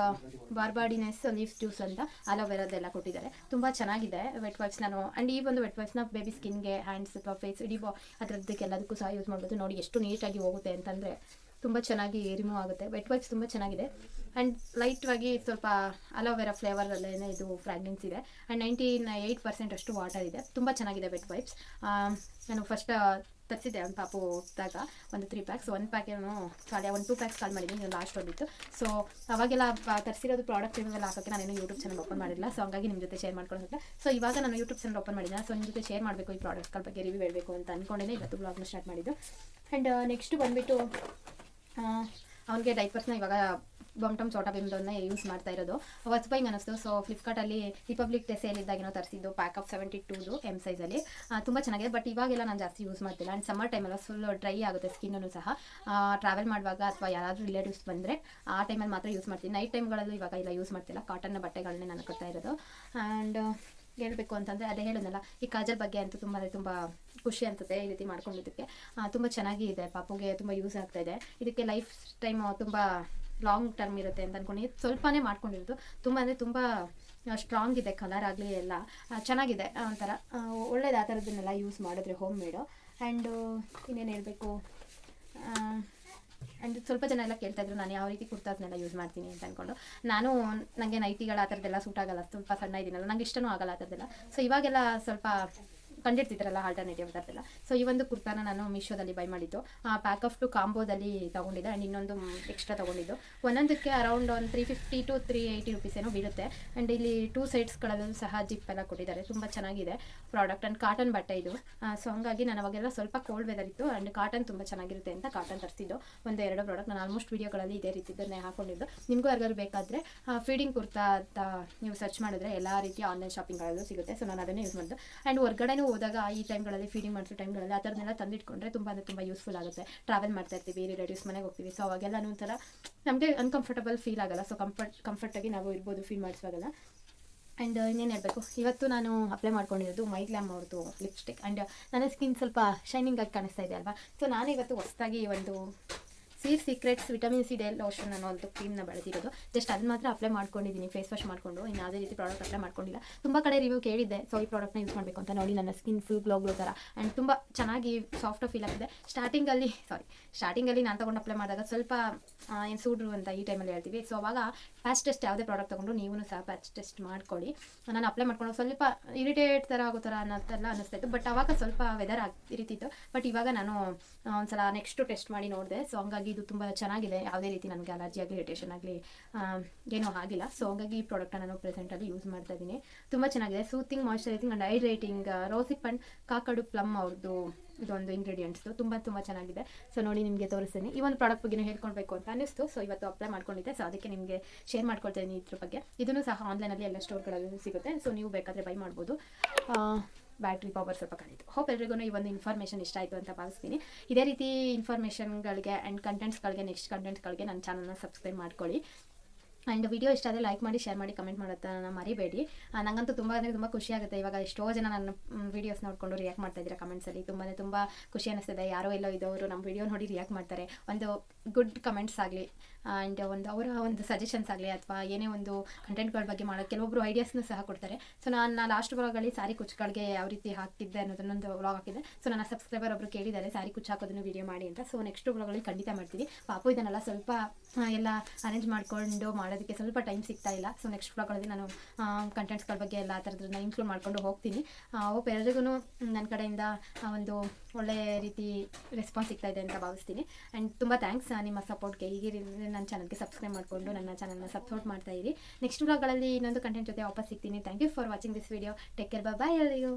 ಬಾರ್ಬಾಡಿನೆಸ್ ಲೀಫ್ ಜ್ಯೂಸ್ ಅಂತ ಅಲೋವೆರಾದೆಲ್ಲ ಕೊಟ್ಟಿದ್ದಾರೆ. ತುಂಬ ಚೆನ್ನಾಗಿದೆ ವೆಟ್ ವೈಪ್ಸ್ ನಾನು. ಆ್ಯಂಡ್ ಈ ಒಂದು ವೆಟ್ ವೈಪ್ಸ್ನ ಬೇಬಿ ಸ್ಕಿನ್ಗೆ ಹ್ಯಾಂಡ್ಸ್ ಅಥವಾ ಫೇಸ್ ಇಡೀ ಬಾ ಅದರದ್ದಕ್ಕೆಲ್ಲದಕ್ಕೂ ಸಹ ಯೂಸ್ ಮಾಡ್ಬೋದು. ನೋಡಿ, ಎಷ್ಟು ನೀಟಾಗಿ ಹೋಗುತ್ತೆ ಅಂತಂದರೆ ತುಂಬ ಚೆನ್ನಾಗಿ ರಿಮೂವ್ ಆಗುತ್ತೆ. ವೆಟ್ ವೈಪ್ಸ್ ತುಂಬ ಚೆನ್ನಾಗಿದೆ. ಆ್ಯಂಡ್ ಲೈಟ್ವಾಗಿ ಸ್ವಲ್ಪ ಅಲೋವೆರಾ ಫ್ಲೇವರಲ್ಲೇ ಇದು ಫ್ರಾಗ್ರೆನ್ಸ್ ಇದೆ. ಆ್ಯಂಡ್ ನೈಂಟಿ ಏಯ್ಟ್ ಪರ್ಸೆಂಟ್ ಅಷ್ಟು ವಾಟರ್ ಇದೆ. ತುಂಬ ಚೆನ್ನಾಗಿದೆ ವೆಟ್ ವೈಪ್ಸ್ ನಾನು ಫಸ್ಟ್ ತರಿಸಿದ್ದೆ ಒಂದು ಪಾಪು ಹುಟ್ಟಿದಾಗ ಒಂದು ತ್ರೀ ಪ್ಯಾಕ್ಸ್ ಒಂದು ಪ್ಯಾಕ್ ಏನು ಖಾಲಿ ಒಂದು ಟೂ ಪ್ಯಾಕ್ಸ್ ಕಾಲ್ ಮಾಡಿದ್ದೀನಿ. ಲಾಸ್ಟ್ ಬಂದಿತ್ತು. ಸೊ ಅವಾಗೆಲ್ಲ ತರಿಸಿರೋದು ಪ್ರಾಡಕ್ಟ್ ಇವೆಲ್ಲ ಹಾಕೋಕ್ಕೆ ನಾನೇನು ಯೂಟ್ಯೂಬ್ ಚಾನಲ್ ಓಪನ್ ಮಾಡಿಲ್ಲ. ಸೊ ಹಾಗಾಗಿ ನಿಮ್ಮ ಜೊತೆ ಶೇರ್ ಮಾಡ್ಕೊಳ್ಳೋದಿಲ್ಲ ಸೊ ಇವಾಗ ನಾನು ಯೂಟ್ಯೂಬ್ ಚಾನಲ್ ಓಪನ್ ಮಾಡಿದ್ದೆ ಸೊ ನಿಮ್ಮ ಜೊತೆ ಶೇರ್ ಮಾಡಬೇಕು ಈ ಪ್ರಾಡಕ್ಟ್ಗಳ ಬಗ್ಗೆ ರಿವ್ಯೂ ಹೇಳಬೇಕು ಅಂತ ಅಂದ್ಕೊಂಡೇ ಇವತ್ತು ಬ್ಲಾಗ್ನ ಸ್ಟಾರ್ಟ್ ಮಾಡಿದ್ದು. ಆ್ಯಂಡ್ ನೆಕ್ಸ್ಟ್ ಬಂದುಬಿಟ್ಟು ಅವನಿಗೆ ಡೈಪರ್ಸ್ನ ಇವಾಗ ಬಾಮ್ಟಮ್ ಸೋಟಾ ಬಿಮ್ದನ್ನ ಯೂಸ್ ಮಾಡ್ತಾ ಇರೋದು. ಹೊಸ ಬೈಂಗ್ ಅನ್ನಿಸ್ತು ಸೊ ಫ್ಲಿಪ್ಕಾರ್ಟಲ್ಲಿ ರಿಪಬ್ಲಿಕ್ ಡೇ ಸೇಲ್ ತರಿಸಿದ್ದು ಪ್ಯಾಕ್ ಆಫ್ ಸೆವೆಂಟಿ ಟೂದು ಎಂ ಸೈಜಲ್ಲಿ ತುಂಬ ಚೆನ್ನಾಗಿದೆ. ಬಟ್ ಇವಾಗೆಲ್ಲ ನಾನು ಜಾಸ್ತಿ ಯೂಸ್ ಮಾಡ್ತಿಲ್ಲ. ಆ್ಯಂಡ್ ಸಮ್ಮರ್ ಟೈಮೆಲ್ಲ ಫುಲ್ ಡ್ರೈ ಆಗುತ್ತೆ ಸ್ಕಿನ್ನೂ ಸಹ. ಟ್ರಾವೆಲ್ ಮಾಡುವಾಗ ಅಥವಾ ಯಾರಾದರೂ ರಿಲೇಟಿವ್ಸ್ ಬಂದರೆ ಆ ಟೈಮಲ್ಲಿ ಮಾತ್ರ ಯೂಸ್ ಮಾಡ್ತೀನಿ. ನೈಟ್ ಟೈಮ್ಗಳಲ್ಲೂ ಇವಾಗ ಇಲ್ಲ ಯೂಸ್ ಮಾಡ್ತಿಲ್ಲ. ಕಾಟನ್ನ ಬಟ್ಟೆಗಳನ್ನೇ ನಾನು ಕೊಡ್ತಾ ಇರೋದು. ಆ್ಯಂಡ್ ಹೇಳಬೇಕು ಅಂತಂದರೆ ಅದೇ ಹೇಳಿದ್ನಲ್ಲ ಈ ಕಾಜಲ್ ಬಗ್ಗೆ ಅಂತೂ ತುಂಬ ಅಂದರೆ ತುಂಬ ಖುಷಿ ಅನ್ಸುತ್ತೆ ಈ ರೀತಿ ಮಾಡ್ಕೊಂಡಿದ್ದಕ್ಕೆ. ತುಂಬ ಚೆನ್ನಾಗಿ ಇದೆ ಪಾಪುಗೆ ತುಂಬ ಯೂಸ್ ಆಗ್ತಾ ಇದೆ. ಇದಕ್ಕೆ ಲೈಫ್ ಟೈಮ್ ತುಂಬ ಲಾಂಗ್ ಟರ್ಮ್ ಇರುತ್ತೆ ಅಂತ ಅನ್ಕೊಂಡು, ಸ್ವಲ್ಪನೇ ಮಾಡ್ಕೊಂಡಿರೋದು. ತುಂಬ ಅಂದರೆ ತುಂಬ ಸ್ಟ್ರಾಂಗ್ ಇದೆ ಕಲರ್ ಆಗಲಿ ಎಲ್ಲ. ಚೆನ್ನಾಗಿದೆ ಒಂಥರ ಒಳ್ಳೇದು ಆ ಥರದನ್ನೆಲ್ಲ ಯೂಸ್ ಮಾಡಿದ್ರೆ ಹೋಮ್ ಮೇಡು ಆ್ಯಂಡು ಇನ್ನೇನು ಹೇಳಬೇಕು? ಆ್ಯಂಡ್ ಸ್ವಲ್ಪ ಜನ ಎಲ್ಲ ಕೇಳ್ತಾ ಇದ್ರು, ನಾನು ಯಾವ ರೀತಿ ಕುರ್ತಾಸ್ನೆಲ್ಲ ಯೂಸ್ ಮಾಡ್ತೀನಿ ಅಂತ ಅಂದ್ಕೊಂಡು ನಾನು ನನಗೆ ನೈಟಿಗಳು ಆ ಥರದ್ದೆಲ್ಲ ಸೂಟ್ ಆಗಲ್ಲ, ಸ್ವಲ್ಪ ಸಣ್ಣ ಇದ್ದೀನಲ್ಲ, ನಂಗೆ ಇಷ್ಟನೂ ಆಗಲ್ಲ ಆ ಥರದ್ದೆಲ್ಲ. ಸೊ ಇವಾಗೆಲ್ಲ ಸ್ವಲ್ಪ ಕಂಡಿರ್ತಿದ್ರಲ್ಲ ಆಲ್ಟರ್ನೇಟಿವ್ ಥರದ್ದೆಲ್ಲ ಸೊ ಈ ಒಂದು ಕುರ್ತಾನ ನಾನು ಮೀಶೋದಲ್ಲಿ ಬೈ ಮಾಡಿದ್ದು. ಪ್ಯಾಕ್ ಆಫ್ ಟು ಕಾಂಬೋದಲ್ಲಿ ತೊಗೊಂಡಿದ್ದೆ ಆ್ಯಂಡ್ ಇನ್ನೊಂದು ಎಕ್ಸ್ಟ್ರಾ ತೊಗೊಂಡಿದ್ದು. ಒಂದೊಂದಕ್ಕೆ ಅರೌಂಡ್ ಒಂದು three fifty to three eighty rupees ಏನೋ ಬೀಳುತ್ತೆ. ಆ್ಯಂಡ್ ಇಲ್ಲಿ ಟೂ ಸೈಡ್ಸ್ಗಳಲ್ಲೂ ಸಹ ಜಿಪ್ ಎಲ್ಲ ಕೊಟ್ಟಿದ್ದಾರೆ. ತುಂಬ ಚೆನ್ನಾಗಿದೆ ಪ್ರಾಡಕ್ಟ್ ಆ್ಯಂಡ್ ಕಾಟನ್ ಬಟ್ಟೆ ಇದು. ಸೊ ಹಂಗಾಗಿ ನಾನು ಅವಾಗೆಲ್ಲ ಸ್ವಲ್ಪ ಕೋಲ್ಡ್ ವೆದರ್ ಇತ್ತು ಆ್ಯಂಡ್ ಕಾಟನ್ ತುಂಬ ಚೆನ್ನಾಗಿರುತ್ತೆ ಅಂತ ಕಾಟನ್ ತರಿಸಿದ್ದು. ಒಂದು ಎರಡು ಪ್ರಾಡಕ್ಟ್ ನಾನು ಆಲ್ಮೋಸ್ಟ್ ವೀಡಿಯೋಗಳಲ್ಲಿ ಇದೇ ರೀತಿದ್ದನ್ನೇ ಹಾಕೊಂಡಿದ್ದು. ನಿಮಗೂ ಯಾರಿಗಾದ್ರು ಬೇಕಾದರೆ ಫೀಡಿಂಗ್ ಕುರ್ತಾ ಅಂತ ನೀವು ಸರ್ಚ್ ಮಾಡಿದ್ರೆ ಎಲ್ಲ ರೀತಿಯ ಆನ್ಲೈನ್ ಶಾಪಿಂಗ್ಗಳಲ್ಲೂ ಸಿಗುತ್ತೆ. ಸೊ ನಾನು ಅದನ್ನೇ ಯೂಸ್ ಮಾಡಿದ್ದು. ಆ್ಯಂಡ್ ಹೊರ್ಗಡೆನೂ ಹೋದಾಗ ಈ ಟೈಮ್ಗಳಲ್ಲಿ ಫೀಡಿಂಗ್ ಮಾಡಿಸೋ ಟೈಮ್ಗಳಲ್ಲಿ ಆ ಥರನೆಲ್ಲ ತಂದಿಟ್ಕೊಂಡ್ರೆ ತುಂಬ ಅಂದರೆ ತುಂಬ ಯೂಸ್ಫುಲ್ ಆಗುತ್ತೆ. ಟ್ರಾವೆಲ್ ಮಾಡ್ತಾ ಇರ್ತೀವಿ ರಿಲೇಟಿವ್ಸ್ ಮನೆಗೆ ಹೋಗ್ತೀವಿ. ಸೊ ಅವಾಗೆಲ್ಲ ಒಂಥರ ನಮಗೆ ಅನ್ಕಂಫರ್ಟಬಲ್ ಫೀಲ್ ಆಗಲ್ಲ. ಸೊ ಕಂಫರ್ಟ್ ಕಂಫರ್ಟಾಗಿ ನಾವು ಇರ್ಬೋದು ಫೀಲ್ ಮಾಡಿಸುವಾಗಲ್ಲ. ಆ್ಯಂಡ್ ಇನ್ನೇನು ಹೇಳಬೇಕು? ಇವತ್ತು ನಾನು ಅಪ್ಲೈ ಮಾಡ್ಕೊಂಡಿರೋದು ಮೈ ಗ್ಲಾಮ್ ಅವ್ರದ್ದು ಲಿಪ್ಸ್ಟಿಕ್ ಆ್ಯಂಡ್ ನನ್ನ ಸ್ಕಿನ್ ಸ್ವಲ್ಪ ಶೈನಿಂಗ್ ಆಗಿ ಕಾಣಿಸ್ತಾ ಇದೆ ಅಲ್ವಾ? ಸೊ ನಾನು ಇವತ್ತು ಹೊಸದಾಗಿ ಒಂದು seer secrets vitamin C day lotion ಅನ್ನೋ ಒಂದು ಕ್ರೀಮ್ನ ಬಳಸಿರೋದು ಜಸ್ಟ್ ಅದನ್ನ ಮಾತ್ರ ಅಪ್ಲೈ ಮಾಡ್ಕೊಂಡಿದ್ದೀನಿ ಫೇಸ್ ವಾಶ್ ಮಾಡಿಕೊಂಡು. ಇನ್ನು ಯಾವುದೇ ರೀತಿ ಪ್ರಾಡಕ್ಟ್ ಅಪ್ಲೈ ಮಾಡ್ಕೊಂಡಿಲ್ಲ. ತುಂಬ ಕಡೆ ರಿವ್ಯೂ ಕೇಳಿದ್ದೆ ಸೊ ಈ ಪ್ರಾಡಕ್ಟ್ನ ಯೂಸ್ ಮಾಡಬೇಕು ಅಂತ ನೋಡಿ ನನ್ನ ಸ್ಕಿನ್ ಫುಲ್ ಗ್ಲೋ ಗ್ಲೋ ಥರ ಆ್ಯಂಡ್ ತುಂಬ ಚೆನ್ನಾಗಿ ಸಾಫ್ಟ್ ಫೀಲ್ ಆಗ್ತಿದೆ. ಸ್ಟಾರ್ಟಿಂಗಲ್ಲಿ ಸಾರಿ ಸ್ಟಾರ್ಟಿಂಗಲ್ಲಿ ನಾನು ತಗೊಂಡು ಅಪ್ಲೈ ಮಾಡಿದಾಗ ಸ್ವಲ್ಪ ಏನು ಸೂಡ್ರು ಅಂತ ಈ ಟೈಮಲ್ಲಿ ಹೇಳ್ತೀವಿ. ಸೊ ಅವಾಗ ಪ್ಯಾಚ್ ಯಾವುದೇ ಪ್ರಾಡಕ್ಟ್ ತೊಗೊಂಡು ನೀವು ಸಹ ಪ್ಯಾಚ್ ಟೆಸ್ಟ್ ಮಾಡ್ಕೊಳ್ಳಿ. ನಾನು ಅಪ್ಲೈ ಮಾಡ್ಕೊಂಡು ಸ್ವಲ್ಪ ಇರಿಟೇಟ್ ಥರ ಆಗೋ ಥರ ಅನ್ನೋದೆಲ್ಲ ಅನ್ನಿಸ್ತಾ ಬಟ್ ಅವಾಗ ಸ್ವಲ್ಪ ವೆದರ್ ಆಗಿ ಇರಿತಿತ್ತು. ಬಟ್ ಇವಾಗ ನಾನು ಒಂದ್ಸಲ ನೆಕ್ಸ್ಟು ಟೆಸ್ಟ್ ಮಾಡಿ ನೋಡಿದೆ. ಸೊ ಹಂಗಾಗಿ ಇದು ತುಂಬ ಚೆನ್ನಾಗಿದೆ. ಯಾವುದೇ ರೀತಿ ನನಗೆ ಅಲರ್ಜಿ ಆಗಲಿ ಇರಿಟೇಷನ್ ಆಗಲಿ ಏನೂ ಆಗಿಲ್ಲ. ಸೊ ಹಾಗಾಗಿ ಈ ಪ್ರಾಡಕ್ಟ್ನ ನಾನು ಪ್ರೆಸೆಂಟಲ್ಲಿ ಯೂಸ್ ಮಾಡ್ತಾ ಇದ್ದೀನಿ. ತುಂಬ ಚೆನ್ನಾಗಿದೆ. Soothing moisturising and hydrating rosehip and Kakadu plum ಅವ್ರದ್ದು ಇದೊಂದು ಇಂಗ್ರೀಡಿಯೆಂಟ್ಸು ತುಂಬ ತುಂಬ ಚೆನ್ನಾಗಿದೆ. ಸೊ ನೋಡಿ ನಿಮಗೆ ತೋರಿಸ್ತೀನಿ. ಈ ಒಂದು ಪ್ರಾಡಕ್ಟ್ ಬಗ್ಗೆ ಹೇಳ್ಕೊಳ್ಬೇಕು ಅಂತ ಅನ್ನಿಸ್ತು. ಸೊ ಇವತ್ತು ಅಪ್ಲೈ ಮಾಡ್ಕೊಂಡಿದ್ದೆ. ಸೊ ಅದಕ್ಕೆ ನಿಮಗೆ ಶೇರ್ ಮಾಡ್ಕೊಳ್ತಾ ಇದ್ದೀನಿ ಇದ್ರ ಬಗ್ಗೆ. ಇದನ್ನು ಸಹ ಆನ್ಲೈನಲ್ಲಿ ಎಲ್ಲ ಸ್ಟೋರ್ಗಳಲ್ಲೂ ಸಿಗುತ್ತೆ. ಸೊ ನೀವು ಬೇಕಾದರೆ ಬೈ ಮಾಡ್ಬೋದು. ಬ್ಯಾಟ್ರಿ ಪವರ್ ಸ್ವಲ್ಪ ಕಡಿತು ಹೋಪ್ ಎಲ್ರಿಗೂ ಈ ಒಂದು ಇನ್ಫಾರ್ಮೇಷನ್ ಇಷ್ಟ ಆಯಿತು ಅಂತ ಭಾವಿಸ್ತೀನಿ. ಇದೇ ರೀತಿ ಇನ್ಫಾರ್ಮೇಷನ್ಗಳಿಗೆ ಆ್ಯಂಡ್ ಕಂಟೆಂಟ್ಸ್ಗಳಿಗೆ ನೆಕ್ಸ್ಟ್ ಕಂಟೆಂಟ್ಸ್ಗಳಿಗೆ ನನ್ನ ಚಾನಲ್ನ ಸಬ್ಸ್ಕ್ರೈಬ್ ಮಾಡ್ಕೊಳ್ಳಿ. ಆ್ಯಂಡ್ ವಿಡಿಯೋ ಇಷ್ಟ ಆದರೆ ಲೈಕ್ ಮಾಡಿ ಶೇರ್ ಮಾಡಿ ಕಮೆಂಟ್ ಮಾಡೋದನ್ನ ಮರಿಬೇಡಿ. ನನಗಂತೂ ನಂಗಂತೂ ತುಂಬ ಅಂದರೆ ತುಂಬ ಖುಷಿ ಆಗುತ್ತೆ. ಇವಾಗ ಎಷ್ಟೋ ಜನ ನನ್ನ ವೀಡಿಯೋಸ್ ನೋಡಿಕೊಂಡು ರಿಯಾಕ್ಟ್ ಮಾಡ್ತಾ ಇದ್ದೀರಾ ಕಮೆಂಟ್ಸಲ್ಲಿ ತುಂಬಾ ತುಂಬ ಖುಷಿ ಅನಿಸ್ತಿದೆ. ಯಾರೋ ಎಲ್ಲೋ ಇದ್ದವರು ನಮ್ಮ ವಿಡಿಯೋ ನೋಡಿ ರಿಯಾಕ್ಟ್ ಮಾಡ್ತಾರೆ. ಒಂದು ಗುಡ್ ಕಮೆಂಟ್ಸ್ ಆಗಲಿ. ಆ್ಯಂಡ್ ಒಂದು ಅವರ ಒಂದು ಸಜೆಷನ್ಸ್ ಆಗಲಿ ಅಥವಾ ಏನೇ ಒಂದು ಕಂಟೆಂಟ್ಗಳ ಬಗ್ಗೆ ಮಾಡೋ ಕೆಲವೊಬ್ಬರು ಐಡಿಯಾಸ್ನೂ ಸಹ ಕೊಡ್ತಾರೆ. ಸೊ ನಾನು ನಾನು ಲಾಸ್ಟ್ ವ್ಲಾಗಲ್ಲಿ ಸಾರಿ ಕುಚ್ಚುಗಳಿಗೆ ಯಾವ ರೀತಿ ಹಾಕಿದ್ದೆ ಅನ್ನೋದನ್ನೊಂದು ವ್ಲಾಗ್ ಹಾಕಿದ್ದೆ. ಸೊ ನನ್ನ ಸಬ್ಸ್ಕ್ರೈಬರ್ ಒಬ್ಬರು ಕೇಳಿದ್ದಾರೆ ಸಾರಿ ಕುಚ್ಚು ಹಾಕೋದನ್ನು ವೀಡಿಯೋ ಮಾಡಿ ಅಂತ. ಸೊ ನೆಕ್ಸ್ಟ್ ವ್ಲಾಗಲ್ಲಿ ಖಂಡಿತ ಮಾಡ್ತೀನಿ ಪಾಪು ಇದನ್ನೆಲ್ಲ ಸ್ವಲ್ಪ ಎಲ್ಲ ಅರೇಂಜ್ ಮಾಡಿಕೊಂಡು ಮಾಡೋದಕ್ಕೆ ಸ್ವಲ್ಪ ಟೈಮ್ ಸಿಗ್ತಾ ಇಲ್ಲ. ಸೊ ನೆಕ್ಸ್ಟ್ ವ್ಲಾಗಲ್ಲಿ ನಾನು ಕಂಟೆಂಟ್ಸ್ಗಳ ಬಗ್ಗೆ ಎಲ್ಲ ಆ ಥರದನ್ನ ಇನ್ಕ್ಲೂಡ್ ಮಾಡ್ಕೊಂಡು ಹೋಗ್ತೀನಿ. ಹೋಪ್ ಎಲ್ರಿಗೂ ನನ್ನ ಕಡೆಯಿಂದ ಒಂದು ಒಳ್ಳೆ ರೀತಿ ರೆಸ್ಪಾನ್ಸ್ ಸಿಗ್ತಾ ಇದೆ ಅಂತ ಭಾವಿಸ್ತೀನಿ. ಆ್ಯಂಡ್ ತುಂಬ ಥ್ಯಾಂಕ್ಸ್ ನಿಮ್ಮ ಸಪೋರ್ಟ್ಗೆ ಹೀಗೆ ನನ್ನ ಚಾನಲ್ಗೆ ಸಬ್ಸ್ಕ್ರೈಬ್ ಮಾಡಿಕೊಂಡು ನನ್ನ ಚಾನಲ್ನ ಸಪೋರ್ಟ್ ಮಾಡ್ತಾ ಇರಿ. ನೆಕ್ಸ್ಟ್ ವ್ಲಾಗ್ಗಳಲ್ಲಿ ಇನ್ನೊಂದು ಕಂಟೆಂಟ್ ಜೊತೆ ವಾಪಸ್ ಸಿಗ್ತೀನಿ. Thank you for watching this video take care bye ಎಲ್ಲರಿಗೂ